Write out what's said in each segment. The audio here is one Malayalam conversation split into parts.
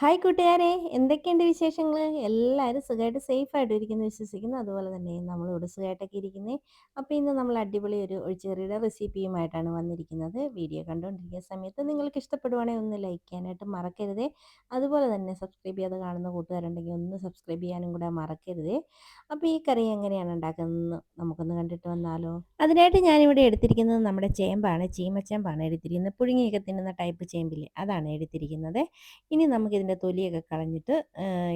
ഹായ് കൂട്ടുകാരെ. എന്തൊക്കെയുണ്ട് വിശേഷങ്ങൾ എല്ലാവരും സുഖമായിട്ട് സേഫ് ആയിട്ട് ഇരിക്കുന്നു വിശ്വസിക്കുന്നു. അതുപോലെ തന്നെ നമ്മൾ ഇവിടെ സുഖമായിട്ടൊക്കെ ഇരിക്കുന്നത് അപ്പോൾ ഇന്ന് നമ്മൾ അടിപൊളി ഒരു ഒഴിച്ചേറിയുടെ റെസിപ്പിയുമായിട്ടാണ് വന്നിരിക്കുന്നത്. വീഡിയോ കണ്ടുകൊണ്ടിരിക്കുന്ന സമയത്ത് നിങ്ങൾക്ക് ഇഷ്ടപ്പെടുവാണെങ്കിൽ ഒന്ന് ലൈക്ക് ചെയ്യാനായിട്ട് മറക്കരുതേ. അതുപോലെ തന്നെ സബ്സ്ക്രൈബ് ചെയ്യാതെ കാണുന്ന കൂട്ടുകാരുണ്ടെങ്കിൽ ഒന്ന് സബ്സ്ക്രൈബ് ചെയ്യാനും കൂടെ മറക്കരുത്. അപ്പോൾ ഈ കറി എങ്ങനെയാണ് ഉണ്ടാക്കുന്നതെന്ന് നമുക്കൊന്ന് കണ്ടിട്ട് വന്നാലോ? അതിനായിട്ട് ഞാനിവിടെ എടുത്തിരിക്കുന്നത് നമ്മുടെ ചേമ്പാണ് ചീമച്ചേമ്പാണ്. എടുത്തിരിക്കുന്നത് പുഴുങ്ങിയൊക്കെ തിന്നുന്ന ടൈപ്പ് ചേമ്പില്ലേ അതാണ് എടുത്തിരിക്കുന്നത്. ഇനി നമുക്കിതിന്റെ ഇതിന്റെ തൊലിയൊക്കെ കളഞ്ഞിട്ട്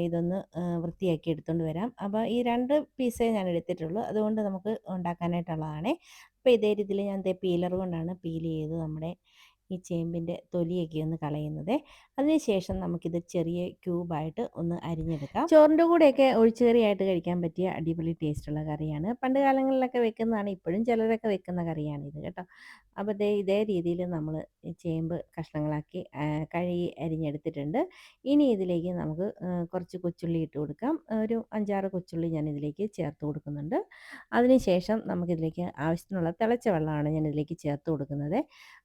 ഇതൊന്ന് വൃത്തിയാക്കി എടുത്തുകൊണ്ട് വരാം. അപ്പോൾ ഈ രണ്ട് പീസേ ഞാൻ എടുത്തിട്ടുള്ളൂ. അതുകൊണ്ട് നമുക്ക് ഉണ്ടാക്കാനായിട്ടുള്ളതാണ്. അപ്പോൾ ഇതേ രീതിയിൽ ഞാൻ പീലർ കൊണ്ടാണ് പീൽ ചെയ്ത് നമ്മുടെ ഈ ചേമ്പിന്റെ തൊലിയൊക്കെ ഒന്ന് കളയുന്നത്. അതിനുശേഷം നമുക്കിത് ചെറിയ ക്യൂബായിട്ട് ഒന്ന് അരിഞ്ഞെടുക്കാം. ചോറിന്റെ കൂടെയൊക്കെ ഒഴിച്ചുകറിയായിട്ട് കഴിക്കാൻ പറ്റിയ അടിപൊളി ടേസ്റ്റുള്ള കറിയാണ്. പണ്ട് കാലങ്ങളിലൊക്കെ വെക്കുന്നതാണ് ഇപ്പോഴും ചിലരൊക്കെ വെക്കുന്ന കറിയാണ് ഇത് കേട്ടോ. അപ്പോൾ ഇതേ ഇതേ രീതിയിൽ നമ്മൾ ചേമ്പ് കഷ്ണങ്ങളാക്കി കഴുകി അരിഞ്ഞെടുത്തിട്ടുണ്ട്. ഇനി ഇതിലേക്ക് നമുക്ക് കുറച്ച് കൊച്ചുള്ളി ഇട്ട് കൊടുക്കാം. ഒരു അഞ്ചാറ് കൊച്ചുള്ളി ഞാൻ ഇതിലേക്ക് ചേർത്ത് കൊടുക്കുന്നുണ്ട്. അതിനുശേഷം നമുക്കിതിലേക്ക് ആവശ്യത്തിനുള്ള തിളച്ച വെള്ളമാണ് ഞാൻ ഇതിലേക്ക് ചേർത്ത് കൊടുക്കുന്നത്.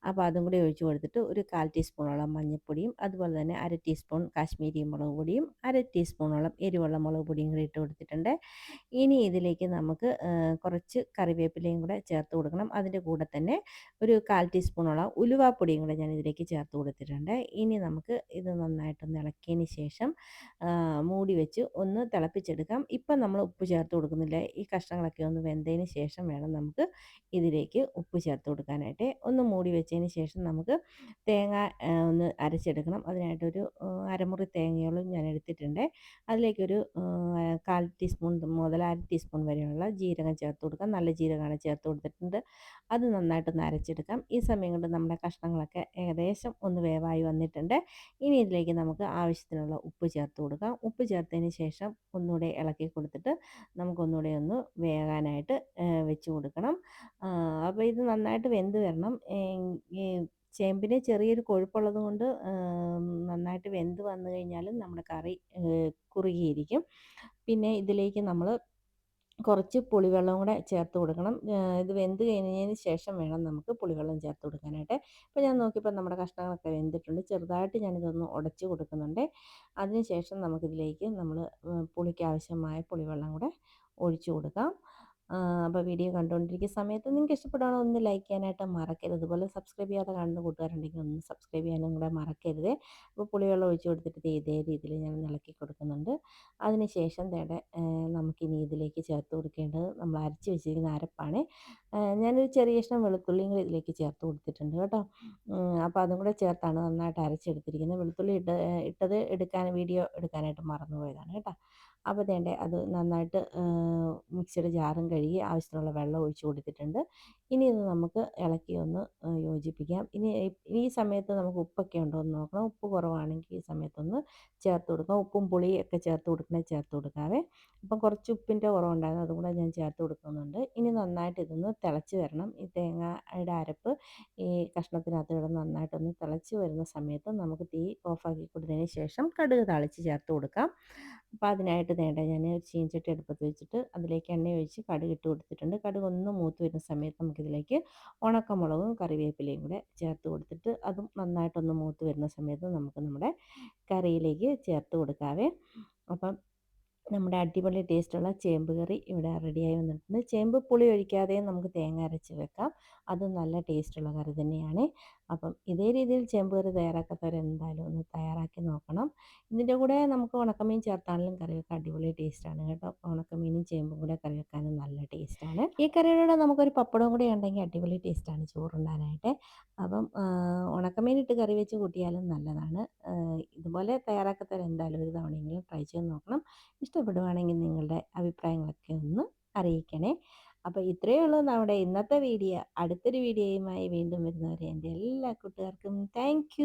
അപ്പോൾ അതും കൂടി കൊടുത്തിട്ട് ഒരു കാൽ ടീസ്പൂണോളം മഞ്ഞൾപ്പൊടിയും അതുപോലെ തന്നെ അര ടീസ്പൂൺ കാശ്മീരി മുളക് പൊടിയും അര ടീസ്പൂണോളം എരിവുള്ള മുളക് പൊടിയും കൂടി ഇട്ട് കൊടുത്തിട്ടുണ്ട്. ഇനി ഇതിലേക്ക് നമുക്ക് കുറച്ച് കറിവേപ്പിലയും കൂടെ ചേർത്ത് കൊടുക്കണം. അതിന്റെ കൂടെ തന്നെ ഒരു കാൽ ടീസ്പൂണോളം ഉലുവാപ്പൊടിയും കൂടെ ഞാൻ ഇതിലേക്ക് ചേർത്ത് കൊടുത്തിട്ടുണ്ട്. ഇനി നമുക്ക് ഇത് നന്നായിട്ടൊന്ന് ഇളക്കിയതിന് ശേഷം മൂടി വെച്ച് ഒന്ന് തിളപ്പിച്ചെടുക്കാം. ഇപ്പം നമ്മൾ ഉപ്പ് ചേർത്ത് കൊടുക്കുന്നില്ല? ഈ കഷ്ണങ്ങളൊക്കെ ഒന്ന് വെന്തതിന് ശേഷം വേണം നമുക്ക് ഇതിലേക്ക് ഉപ്പ് ചേർത്ത് കൊടുക്കാനായിട്ട്. ഒന്ന് മൂടി വെച്ചതിന് ശേഷം നമുക്ക് തേങ്ങ ഒന്ന് അരച്ചെടുക്കണം. അതിനായിട്ടൊരു അരമുറി തേങ്ങയോളം ഞാൻ എടുത്തിട്ടുണ്ട് അതിലേക്കൊരു കാൽ ടീസ്പൂൺ മുതൽ അര ടീസ്പൂൺ വരെയുള്ള ജീരകം ചേർത്ത് കൊടുക്കാം. നല്ല ജീരകമാണ് ചേർത്ത് കൊടുത്തിട്ടുണ്ട്. അത് നന്നായിട്ടൊന്ന് അരച്ചെടുക്കാം. ഈ സമയം കൊണ്ട് നമ്മുടെ കഷ്ണങ്ങളൊക്കെ ഏകദേശം ഒന്ന് വേവായി വന്നിട്ടുണ്ട്. ഇനി ഇതിലേക്ക് നമുക്ക് ആവശ്യത്തിനുള്ള ഉപ്പ് ചേർത്ത് കൊടുക്കാം. ഉപ്പ് ചേർത്തതിന് ശേഷം ഒന്നുകൂടെ ഇളക്കി കൊടുത്തിട്ട് നമുക്കൊന്നുകൂടെ ഒന്ന് വേകാനായിട്ട് വെച്ച് കൊടുക്കണം. അപ്പോൾ ഇത് നന്നായിട്ട് വെന്ത് വരണം. ചേമ്പിന് ചെറിയൊരു കൊഴുപ്പുള്ളത് കൊണ്ട് നന്നായിട്ട് വെന്ത് വന്നു കഴിഞ്ഞാൽ നമ്മുടെ കറി കുറുകിയിരിക്കും. പിന്നെ ഇതിലേക്ക് നമ്മൾ കുറച്ച് പുളിവെള്ളം കൂടെ ചേർത്ത് കൊടുക്കണം. ഇത് വെന്ത് കഴിഞ്ഞതിന് ശേഷം വേണം നമുക്ക് പുളിവെള്ളം ചേർത്ത് കൊടുക്കാനായിട്ട്. അപ്പോൾ ഞാൻ നോക്കിയപ്പോൾ നമ്മുടെ കഷ്ണങ്ങളൊക്കെ വെന്തിട്ടുണ്ട്. ചെറുതായിട്ട് ഞാനിതൊന്ന് ഉടച്ച് കൊടുക്കുന്നുണ്ട്. അതിന് ശേഷം നമുക്കിതിലേക്ക് നമ്മൾ പുളിക്ക് ആവശ്യമായ പുളിവെള്ളം കൂടെ ഒഴിച്ചു കൊടുക്കാം. അപ്പോൾ വീഡിയോ കണ്ടുകൊണ്ടിരിക്കുന്ന സമയത്ത് നിങ്ങൾക്ക് ഇഷ്ടപ്പെടുകയാണോ ഒന്ന് ലൈക്ക് ചെയ്യാനായിട്ട് മറക്കരുത്. അതുപോലെ സബ്സ്ക്രൈബ് ചെയ്യാതെ കാണുന്ന കൂട്ടുകാരുണ്ടെങ്കിൽ ഒന്ന് സബ്സ്ക്രൈബ് ചെയ്യാനും കൂടെ മറക്കരുത്. അപ്പോൾ പുളിവെള്ളം ഒഴിച്ച് കൊടുത്തിട്ട് ഇതേ രീതിയിൽ ഞാൻ ഇളക്കി കൊടുക്കുന്നുണ്ട്. അതിനുശേഷം തേടെ നമുക്കിനി ഇതിലേക്ക് ചേർത്ത് കൊടുക്കേണ്ടത് നമ്മൾ അരച്ച് വെച്ചിരിക്കുന്ന അരപ്പാണ്. ഞാനൊരു ചെറിയ ഇഷ്ടം വെളുത്തുള്ളിയും കൂടി ഇതിലേക്ക് ചേർത്ത് കൊടുത്തിട്ടുണ്ട് കേട്ടോ. അപ്പോൾ അതും കൂടെ ചേർത്താണ് നന്നായിട്ട് അരച്ചെടുത്തിരിക്കുന്നത്. വെളുത്തുള്ളി ഇട്ട് ഇട്ടത് എടുക്കാൻ വീഡിയോ എടുക്കാനായിട്ട് മറന്നുപോയതാണ് കേട്ടോ. അപ്പോൾ വേണ്ടേ അത് നന്നായിട്ട് മിക്സിയുടെ ജാറും കഴുകി ആവശ്യത്തിനുള്ള വെള്ളം ഒഴിച്ചു കൊടുത്തിട്ടുണ്ട്. ഇനി ഇത് നമുക്ക് ഇളക്കി ഒന്ന് യോജിപ്പിക്കാം. ഇനി ഈ സമയത്ത് നമുക്ക് ഉപ്പൊക്കെ ഉണ്ടോ എന്ന് നോക്കണം. ഉപ്പ് കുറവാണെങ്കിൽ ഈ സമയത്തൊന്ന് ചേർത്ത് കൊടുക്കാം. ഉപ്പും പുളിയും ഒക്കെ ചേർത്ത് കൊടുക്കണേ ചേർത്ത് കൊടുക്കാവേ. അപ്പം കുറച്ച് ഉപ്പിന്റെ കുറവുണ്ടായിരുന്നു അതുകൂടെ ഞാൻ ചേർത്ത് കൊടുക്കുന്നുണ്ട്. ഇനി നന്നായിട്ട് ഇതൊന്ന് തിളച്ച് വരണം. ഈ തേങ്ങയുടെ അരപ്പ് ഈ കഷ്ണത്തിനകത്ത് കിടന്ന് നന്നായിട്ടൊന്ന് തിളച്ച് വരുന്ന സമയത്ത് നമുക്ക് തീ ഓഫാക്കി കൊടുത്തതിന് ശേഷം കടുക് തളിച്ച് ചേർത്ത് കൊടുക്കാം. അപ്പോൾ അതിനായിട്ട് നേണ്ട ഞാൻ ഒരു ചീഞ്ചട്ടി അടുപ്പത്ത് വെച്ചിട്ട് അതിലേക്ക് എണ്ണ ഒഴിച്ച് കടുക് ഇട്ട് കൊടുത്തിട്ടുണ്ട്. കടുക് ഒന്ന് മൂത്ത് വരുന്ന സമയത്ത് നമുക്കിതിലേക്ക് ഉണക്കമുളകും കറിവേപ്പിലയും കൂടെ ചേർത്ത് കൊടുത്തിട്ട് അതും നന്നായിട്ടൊന്ന് മൂത്ത് വരുന്ന സമയത്ത് നമുക്ക് നമ്മുടെ കറിയിലേക്ക് ചേർത്ത് കൊടുക്കാവേ. അപ്പം നമ്മുടെ അടിപൊളി ടേസ്റ്റുള്ള ചേമ്പ് കറി ഇവിടെ റെഡിയായി വന്നിട്ടുണ്ട്. ചേമ്പ് പുളി ഒഴിക്കാതെയും നമുക്ക് തേങ്ങ അരച്ച് വെക്കാം. അത് നല്ല ടേസ്റ്റുള്ള കറി തന്നെയാണ്. അപ്പം ഇതേ രീതിയിൽ ചേമ്പ് കറി തയ്യാറാക്കാത്തവരെന്തായാലും ഒന്ന് തയ്യാറാക്കി നോക്കണം. ഇതിന്റെ കൂടെ നമുക്ക് ഉണക്കമീൻ ചേർത്താണെങ്കിലും കറി വെക്കാൻ അടിപൊളി ടേസ്റ്റാണ് കേട്ടോ. ഉണക്കമീനും ചേമ്പും കൂടെ കറി വെക്കാനും നല്ല ടേസ്റ്റാണ്. ഈ കറിയുടെ നമുക്കൊരു പപ്പടം കൂടെ ഉണ്ടെങ്കിൽ അടിപൊളി ടേസ്റ്റാണ് ചോറുണ്ടാനായിട്ട്. അപ്പം ഉണക്കമീൻ ഇട്ട് കറി വെച്ച് കൂട്ടിയാലും നല്ലതാണ്. ഇതുപോലെ തയ്യാറാക്കാത്തവരെന്തായാലും ഒരു തവണയെങ്കിലും ട്രൈ ചെയ്ത് നോക്കണം. ഇഷ്ടപ്പെടുവാണെങ്കിൽ നിങ്ങളുടെ അഭിപ്രായങ്ങളൊക്കെ ഒന്ന് അറിയിക്കണേ. അപ്പോൾ ഇത്രയേ ഉള്ളൂ നമ്മുടെ ഇന്നത്തെ വീഡിയോ. അടുത്തൊരു വീഡിയോയുമായി വീണ്ടും വരുന്നവരെ എന്റെ എല്ലാ കൂട്ടുകാർക്കും താങ്ക്